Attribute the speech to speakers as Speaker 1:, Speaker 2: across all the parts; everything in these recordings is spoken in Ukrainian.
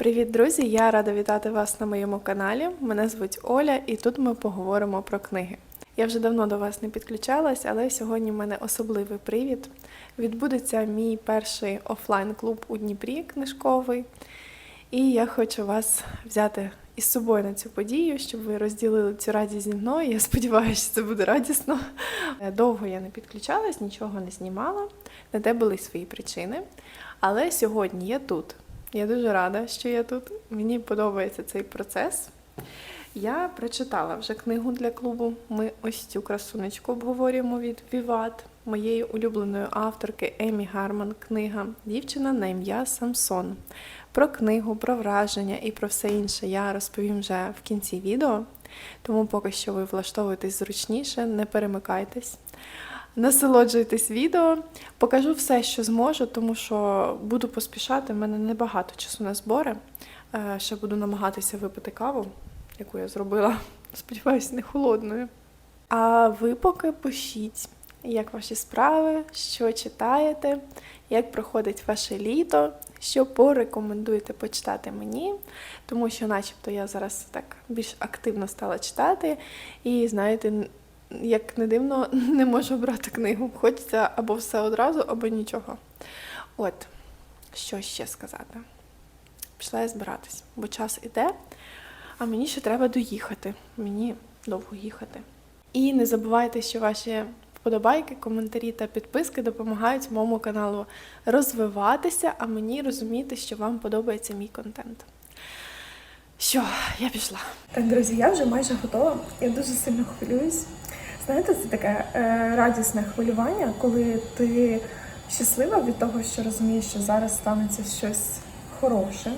Speaker 1: Привіт, друзі! Я рада вітати вас на моєму каналі. Мене звуть Оля, і тут ми поговоримо про книги. Я вже давно до вас не підключалась, але сьогодні в мене особливий привід. Відбудеться мій перший офлайн-клуб у Дніпрі книжковий. І я хочу вас взяти із собою на цю подію, щоб ви розділили цю радість зі мною. Я сподіваюся, що це буде радісно. Довго я не підключалась, нічого не знімала. На те були свої причини. Але сьогодні я тут. Я дуже рада, що я тут. Мені подобається цей процес. Я прочитала вже книгу для клубу. Ми ось цю красунечку обговорюємо від Віват, моєї улюбленої авторки Емі Гарман. Книга Дівчина на ім'я Самсон. Про книгу, про враження і про все інше я розповім вже в кінці відео. Тому поки що ви влаштовуєтесь зручніше, не перемикайтесь. Насолоджуйтесь відео, покажу все, що зможу, тому що буду поспішати. У мене небагато часу на збори. Е, Ще буду намагатися випити каву, яку я зробила. Сподіваюсь, не холодною. А ви поки пишіть, як ваші справи, що читаєте, як проходить ваше літо, що порекомендуєте почитати мені, тому що, начебто, я зараз так більш активно стала читати, і знаєте, як не дивно, не можу брати книгу. Хочеться або все одразу, або нічого. От, що ще сказати? Пішла я збиратись, бо час іде, а мені ще треба доїхати. Мені довго їхати. І не забувайте, що ваші вподобайки, коментарі та підписки допомагають моєму каналу розвиватися, а мені розуміти, що вам подобається мій контент. Що, я пішла.
Speaker 2: Так, друзі, я вже майже готова. Я дуже сильно хвилююсь. Знаєте, це таке е, радісне хвилювання, коли ти щаслива від того, що розумієш, що зараз станеться щось хороше.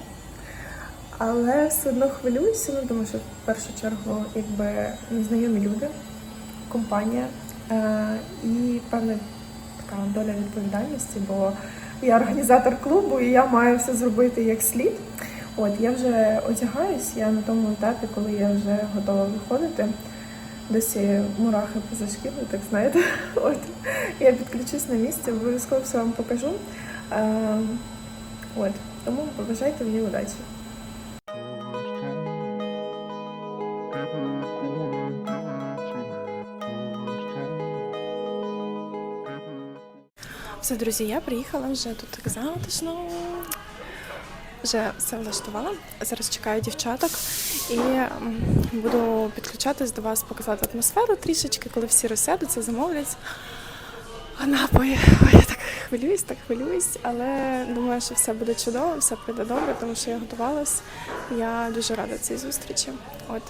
Speaker 2: Але все одно хвилююся, ну тому що в першу чергу якби незнайомі люди, компанія е, і певна така доля відповідальності, бо я організатор клубу і я маю все зробити як слід. От я вже одягаюсь, я на тому етапі, коли я вже готова виходити. Досі мурахи поза шкірою, так знаєте. От я підключусь на місці, обов'язково все вам покажу. От тому побажайте мені удачі.
Speaker 1: Все, друзі, я приїхала вже тут так затишно. Вже все влаштувала. Зараз чекаю дівчаток і буду підключатись до вас, показати атмосферу трішечки, коли всі розсядуться, замовлять. Напої. Ой, я так хвилююсь, так хвилююсь, але думаю, що все буде чудово, все пройде добре, тому що я готувалась. Я дуже рада цій зустрічі. От,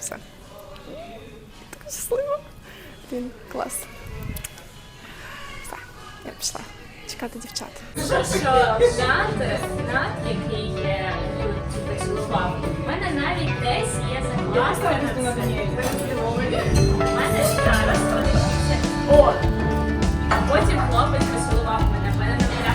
Speaker 1: все. Так щаслива. Блін, клас. Все, я пішла чекати дівчат.
Speaker 3: Що що Нат, Нат, який є у мене навіть десь є закладка на це. У мене зараз подивіться. О! А потім хлопець поцілував мене, мене на.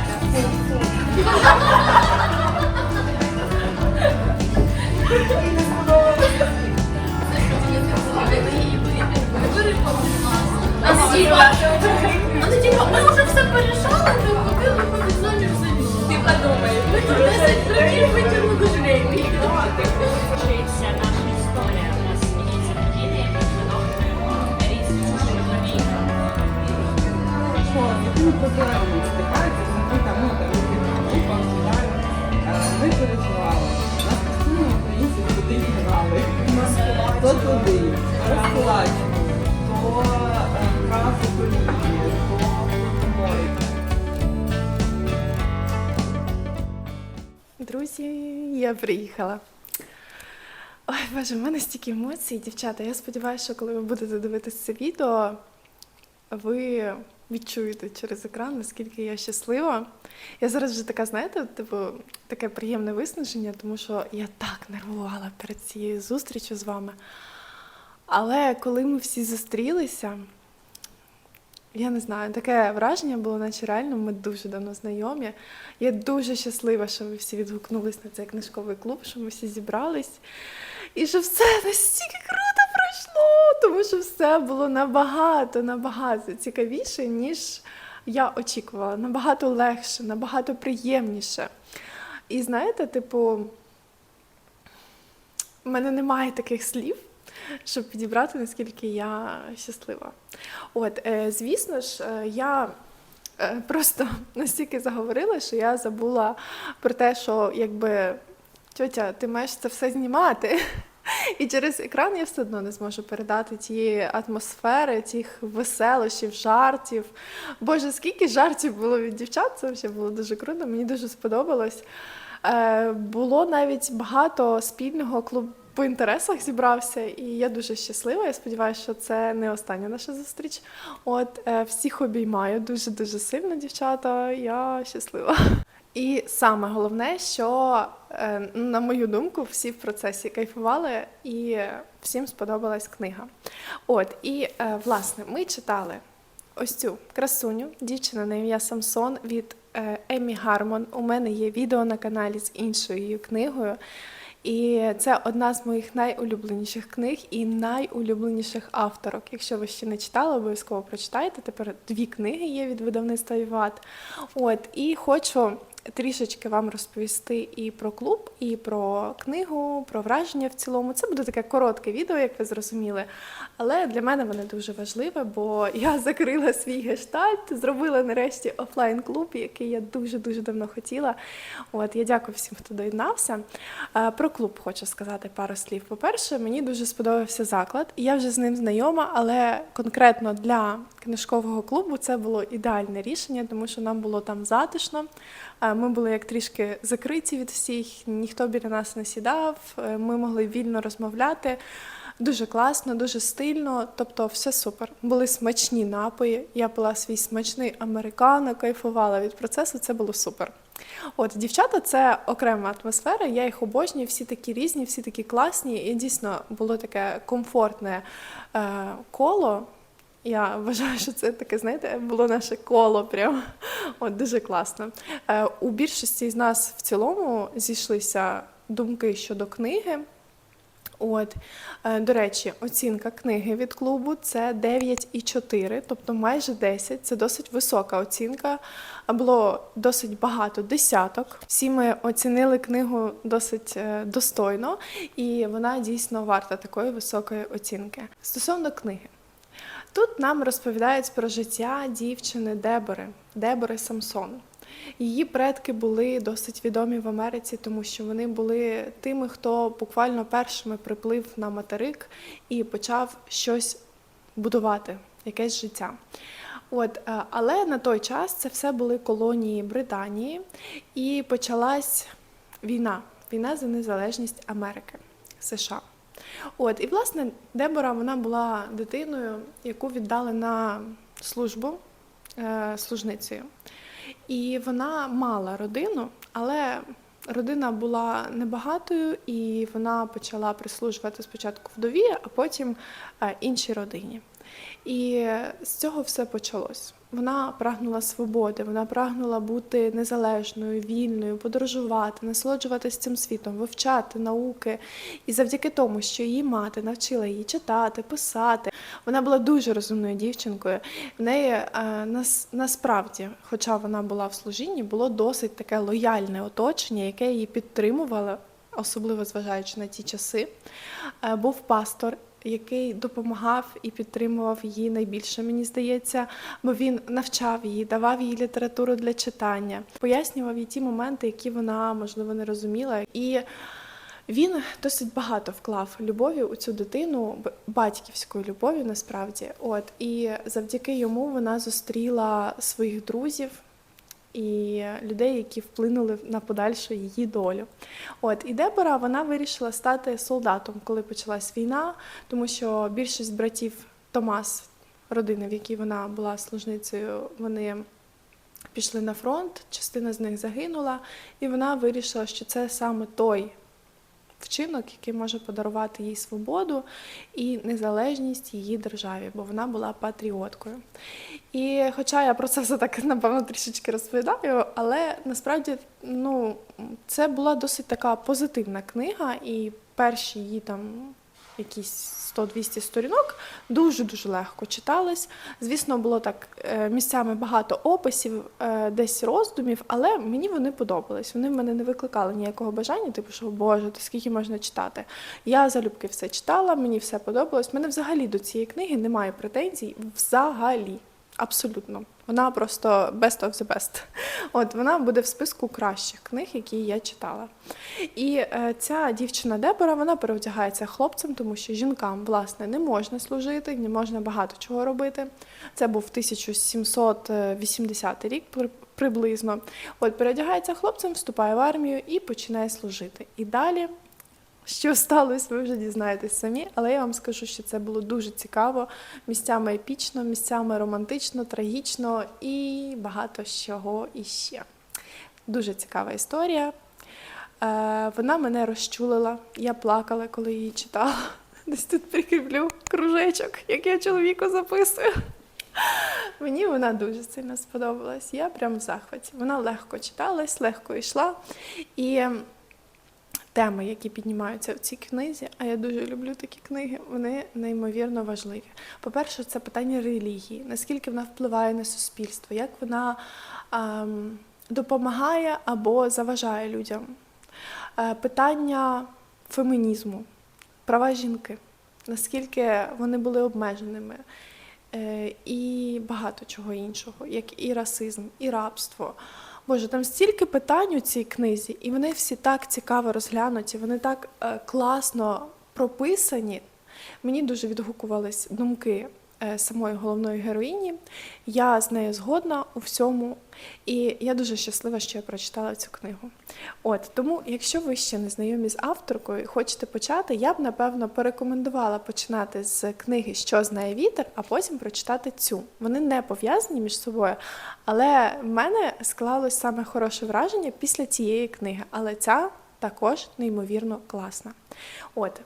Speaker 3: Спасибо. Ми вже все порішали, ми купили по зоні в собі. Ти подумай, ми тут 10 років витягнули дуже
Speaker 1: приїхала. Ой, Боже, в мене стільки емоцій, дівчата. Я сподіваюся, що коли ви будете дивитися це відео, ви відчуєте через екран, наскільки я щаслива. Я зараз вже така, знаєте, типу, таке приємне виснаження, тому що я так нервувала перед цією зустрічю з вами. Але коли ми всі зустрілися, я не знаю, таке враження було, наче реально ми дуже давно знайомі. Я дуже щаслива, що ви всі відгукнулись на цей книжковий клуб, що ми всі зібрались. І що все настільки круто пройшло, тому що все було набагато, набагато цікавіше, ніж я очікувала. Набагато легше, набагато приємніше. І знаєте, типу, в мене немає таких слів, щоб підібрати, наскільки я щаслива. От, е, звісно ж, е, я е, просто настільки заговорила, що я забула про те, що якби тьотя, ти маєш це все знімати. І через екран я все одно не зможу передати тієї атмосфери, тих веселощів, жартів. Боже, скільки жартів було від дівчат, це взагалі було дуже круто, мені дуже сподобалось. Було навіть багато спільного клуб по інтересах зібрався, і я дуже щаслива. Я сподіваюся, що це не остання наша зустріч. От е, всіх обіймаю дуже дуже сильно, дівчата. Я щаслива. І саме головне, що, е, на мою думку, всі в процесі кайфували і всім сподобалась книга. От, і е, власне, ми читали ось цю красуню, дівчина на ім'я Самсон від Емі Гармон. У мене є відео на каналі з іншою її книгою. І це одна з моїх найулюбленіших книг і найулюбленіших авторок. Якщо ви ще не читали, обов'язково прочитайте. Тепер дві книги є від видавництва Іват. От і хочу трішечки вам розповісти і про клуб, і про книгу, про враження в цілому. Це буде таке коротке відео, як ви зрозуміли. Але для мене воно дуже важливе, бо я закрила свій гештальт, зробила нарешті офлайн-клуб, який я дуже дуже давно хотіла. От я дякую всім, хто доєднався. Е, Про клуб хочу сказати пару слів. По-перше, мені дуже сподобався заклад. Я вже з ним знайома, але конкретно для книжкового клубу це було ідеальне рішення, тому що нам було там затишно. Е, Ми були як трішки закриті від всіх, ніхто біля нас не сідав. е, Ми могли вільно розмовляти. Дуже класно, дуже стильно, тобто все супер. Були смачні напої. Я пила свій смачний американо, кайфувала від процесу. Це було супер. От дівчата це окрема атмосфера. Я їх обожнюю, всі такі різні, всі такі класні. І дійсно було таке комфортне е, коло. Я вважаю, що це таке, знаєте, було наше коло. Прям от дуже класно. Е, у більшості з нас в цілому зійшлися думки щодо книги. От, е, до речі, оцінка книги від клубу це 9,4, тобто майже 10. Це досить висока оцінка. Було досить багато десяток. Всі ми оцінили книгу досить е, достойно, і вона дійсно варта такої високої оцінки. Стосовно книги. Тут нам розповідають про життя дівчини Дебори, Дебори Самсон. Її предки були досить відомі в Америці, тому що вони були тими, хто буквально першими приплив на материк і почав щось будувати, якесь життя. От, е, але на той час це все були колонії Британії, і почалась війна, війна за незалежність Америки, США. От, і власне Дебора вона була дитиною, яку віддали на службу е, служницею. І вона мала родину, але родина була небагатою, і вона почала прислужувати спочатку вдові, а потім е, іншій родині. І з цього все почалось. Вона прагнула свободи, вона прагнула бути незалежною, вільною, подорожувати, насолоджуватися цим світом, вивчати науки. І завдяки тому, що її мати навчила її читати, писати, вона була дуже розумною дівчинкою. В неї е, нас, насправді, хоча вона була в служінні, було досить таке лояльне оточення, яке її підтримувало, особливо зважаючи на ті часи. Е, Був пастор, який допомагав і підтримував її найбільше, мені здається, бо він навчав її, давав їй літературу для читання, пояснював їй ті моменти, які вона можливо не розуміла. І він досить багато вклав любові у цю дитину, батьківської любові насправді. От і завдяки йому вона зустріла своїх друзів. І людей, які вплинули на подальшу її долю. От і Дебора вона вирішила стати солдатом, коли почалась війна, тому що більшість братів Томас, родини, в якій вона була служницею, вони пішли на фронт, частина з них загинула, і вона вирішила, що це саме той вчинок, який може подарувати їй свободу і незалежність її державі, бо вона була патріоткою. І хоча я про це все так напевно трішечки розповідаю, але насправді ну, це була досить така позитивна книга, і перші її там якісь 100-200 сторінок, дуже-дуже легко читалось. Звісно, було так е, місцями багато описів, е, десь роздумів, але мені вони подобались. Вони в мене не викликали ніякого бажання, типу, що Боже, то скільки можна читати. Я залюбки все читала, мені все подобалось. Мене взагалі до цієї книги немає претензій. Взагалі. Абсолютно. Вона просто best of the best. От вона буде в списку кращих книг, які я читала. І е, ця дівчина Дебора вона переодягається хлопцем, тому що жінкам власне не можна служити, не можна багато чого робити. Це був 1780 рік при- приблизно. От переодягається хлопцем, вступає в армію і починає служити. І далі. Що сталося, ви вже дізнаєтесь самі, але я вам скажу, що це було дуже цікаво, місцями епічно, місцями романтично, трагічно і багато чого іще. Дуже цікава історія. Е, вона мене розчулила. Я плакала, коли її читала. Десь тут прикріплю кружечок, як я чоловіку записую. Мені вона дуже сильно сподобалась. Я прям в захваті. Вона легко читалась, легко йшла. І теми, які піднімаються в цій книзі, а я дуже люблю такі книги, вони неймовірно важливі. По-перше, це питання релігії, наскільки вона впливає на суспільство, як вона ем, допомагає або заважає людям. Е, питання фемінізму, права жінки, наскільки вони були обмеженими. Е, І багато чого іншого, як і расизм, і рабство. Боже, там стільки питань у цій книзі, і вони всі так цікаво розглянуті, вони так е, класно прописані. Мені дуже відгукувались думки самої головної героїні. Я з нею згодна у всьому, і я дуже щаслива, що я прочитала цю книгу. От тому, якщо ви ще не знайомі з авторкою і хочете почати, я б напевно порекомендувала починати з книги Що знає вітер, а потім прочитати цю. Вони не пов'язані між собою, але в мене склалось саме хороше враження після цієї книги. Але ця також неймовірно класна. От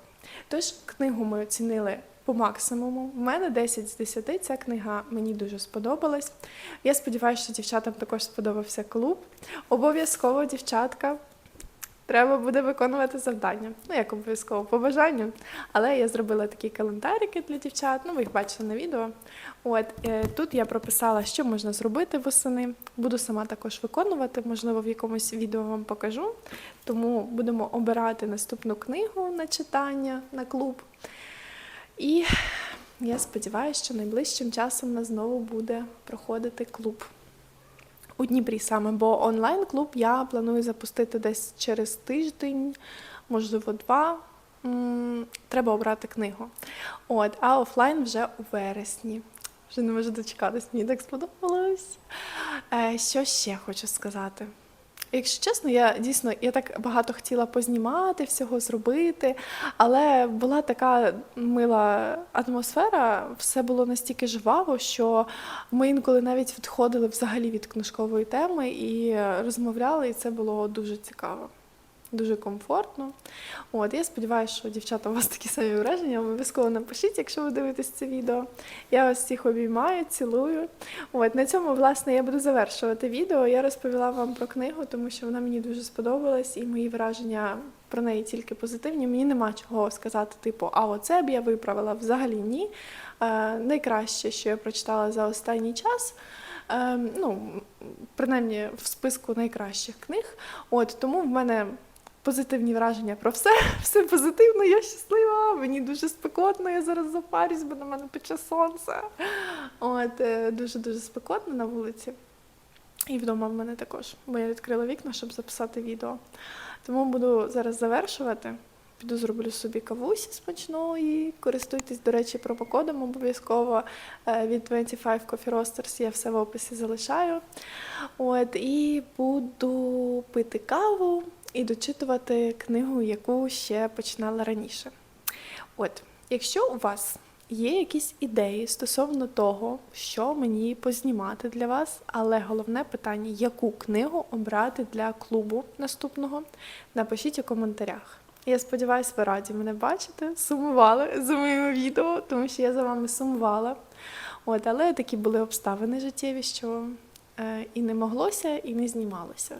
Speaker 1: тож книгу ми оцінили. По максимуму. У мене 10 з 10. Ця книга мені дуже сподобалась. Я сподіваюся, що дівчатам також сподобався клуб. Обов'язково, дівчатка, треба буде виконувати завдання. Ну, як обов'язково по бажанню. Але я зробила такі календарики для дівчат. Ну, ви їх бачите на відео. От е, тут я прописала, що можна зробити восени. Буду сама також виконувати, можливо, в якомусь відео вам покажу. Тому будемо обирати наступну книгу на читання, на клуб. І я сподіваюся, що найближчим часом у нас знову буде проходити клуб у Дніпрі саме, бо онлайн-клуб я планую запустити десь через тиждень, можливо, два. Треба обрати книгу. От, а офлайн вже у вересні. Вже не можу дочекатись, мені так сподобалось. Е, що ще хочу сказати? Якщо чесно, я дійсно я так багато хотіла познімати, всього зробити, але була така мила атмосфера, все було настільки жваво, що ми інколи навіть відходили взагалі від книжкової теми і розмовляли, і це було дуже цікаво. Дуже комфортно. От, я сподіваюся, що дівчата у вас такі самі враження. Обов'язково напишіть, якщо ви дивитесь це відео. Я вас всіх обіймаю, цілую. От на цьому, власне, я буду завершувати відео. Я розповіла вам про книгу, тому що вона мені дуже сподобалась, і мої враження про неї тільки позитивні. Мені нема чого сказати, типу, а оце б я виправила. Взагалі ні. Е, найкраще, що я прочитала за останній час. Е, ну, принаймні в списку найкращих книг. От тому в мене позитивні враження про все. Все позитивно, я щаслива. Мені дуже спекотно. Я зараз запарюсь, бо на мене пече сонце. От дуже дуже спекотно на вулиці. І вдома в мене також, бо я відкрила вікна, щоб записати відео. Тому буду зараз завершувати. Піду зроблю собі кавусі смачної. Користуйтесь, до речі, промокодом обов'язково е, від 25 Coffee Roasters. Я все в описі залишаю. От, і буду пити каву і дочитувати книгу, яку ще починала раніше. От, якщо у вас є якісь ідеї стосовно того, що мені познімати для вас, але головне питання, яку книгу обрати для клубу наступного, напишіть у коментарях. Я сподіваюся, ви раді мене бачите, сумували за моїми відео, тому що я за вами сумувала. От, але такі були обставини життєві, що е, і не моглося, і не знімалося.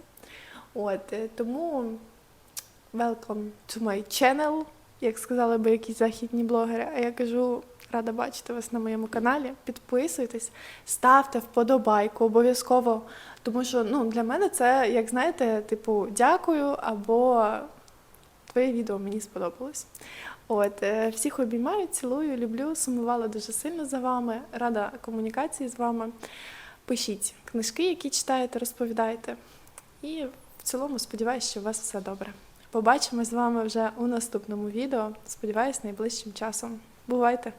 Speaker 1: От, е, тому welcome to my channel. як сказали би якісь західні блогери. А я кажу, рада бачити вас на моєму каналі. Підписуйтесь, ставте вподобайку обов'язково. Тому що ну, для мене це, як знаєте, типу, дякую або твоє відео мені сподобалось. От, е, всіх обіймаю, цілую, люблю, сумувала дуже сильно за вами, рада комунікації з вами. Пишіть книжки, які читаєте, розповідайте. І в цілому сподіваюся, що у вас все добре. Побачимось з вами вже у наступному відео. Сподіваюсь, найближчим часом. Бувайте!